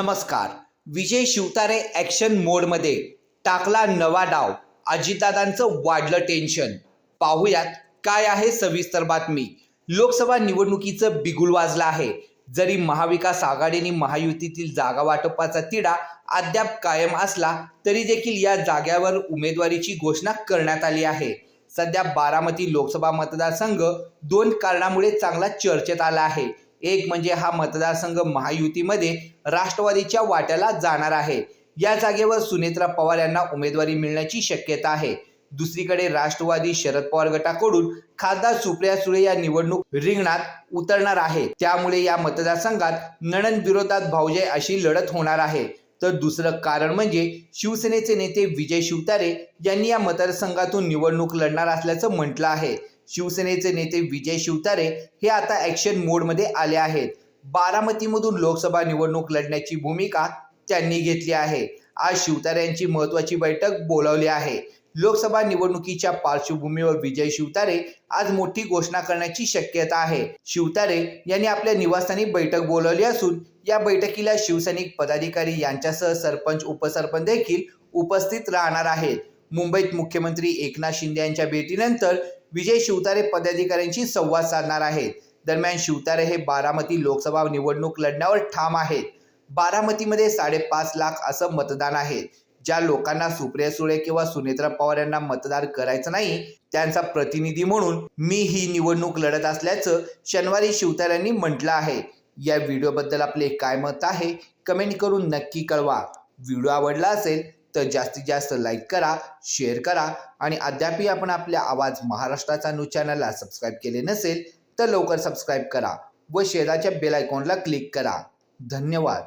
नमस्कार. विजय शिवतारे ॲक्शन मोडमध्ये टाकला नवा डाव. अजितदादांचं वाढलं टेन्शन पाहूयात काय आहे सविस्तर बातमी. लोकसभा निवडणुकीचं बिगुल वाजलं आहे. जरी महाविकास आघाडीने महायुतीतील जागा वाटपाचा तिढा अद्याप कायम असला तरी देखील या जाग्यावर उमेदवारीची घोषणा करण्यात आली आहे. सध्या बारामती लोकसभा मतदारसंघ दोन कारणामुळे चांगला चर्चेत आला आहे. एक म्हणजे हा मतदारसंघ महायुतीमध्ये राष्ट्रवादीच्या वाट्याला जाणार आहे. या जागेवर सुनेत्रा पवार यांना उमेदवारी मिळण्याची शक्यता आहे. दुसरीकडे राष्ट्रवादी शरद पवार गटाकडून खासदार सुप्रिया सुळे या निवडणूक रिंगणात उतरणार आहे. त्यामुळे या मतदारसंघात नणन विरोधात भाऊजय अशी लढत होणार आहे. तर दुसरं कारण म्हणजे शिवसेनेचे नेते विजय शिवतारे यांनी या मतदारसंघातून निवडणूक लढणार असल्याचं म्हटलं आहे. शिवसेनेचे नेते विजय शिवतारे हे आता ॲक्शन मोडमध्ये आले आहेत. बारामतीमधून लोकसभा निवडणूक लढण्याची भूमिका त्यांनी घेतली आहे. आज शिवतारे यांची महत्वाची बैठक बोलावली आहे. लोकसभा निवडणुकीच्या पार्श्वभूमीवर विजय शिवतारे आज मोठी घोषणा करण्याची शक्यता आहे. शिवतारे यांनी आपल्या निवासस्थानी बैठक बोलावली असून या बैठकीला शिवसैनिक पदाधिकारी यांच्यासह सरपंच उपसरपंच देखील उपस्थित राहणार आहेत. मुंबईत मुख्यमंत्री एकनाथ शिंदे यांच्या भेटीनंतर विजय शिवतारे पदाधिकाऱ्यांशी संवाद साधणार आहेत. दरम्यान शिवतारे हे बारामती लोकसभा निवडणूक लढण्यावर ठाम आहेत. बारामतीमध्ये साडेपाच लाख असं मतदान आहे. ज्या लोकांना सुप्रिया सुळे किंवा सुनेत्रा पवार यांना मतदार करायचं नाही त्यांचा प्रतिनिधी म्हणून मी ही निवडणूक लढत असल्याचं शनिवारी शिवतारेंनी म्हटलं आहे. या व्हिडिओबद्दल आपले काय मत आहे कमेंट करून नक्की कळवा. व्हिडिओ आवडला असेल तर जास्तीत जास्त लाईक करा शेअर करा आणि अद्यापही आपण आपल्या आवाज महाराष्ट्राचा न्यूज चॅनलला सबस्क्राईब केले नसेल तर लवकर सबस्क्राईब करा व शेजारच्या बेल आयकॉनला क्लिक करा. धन्यवाद.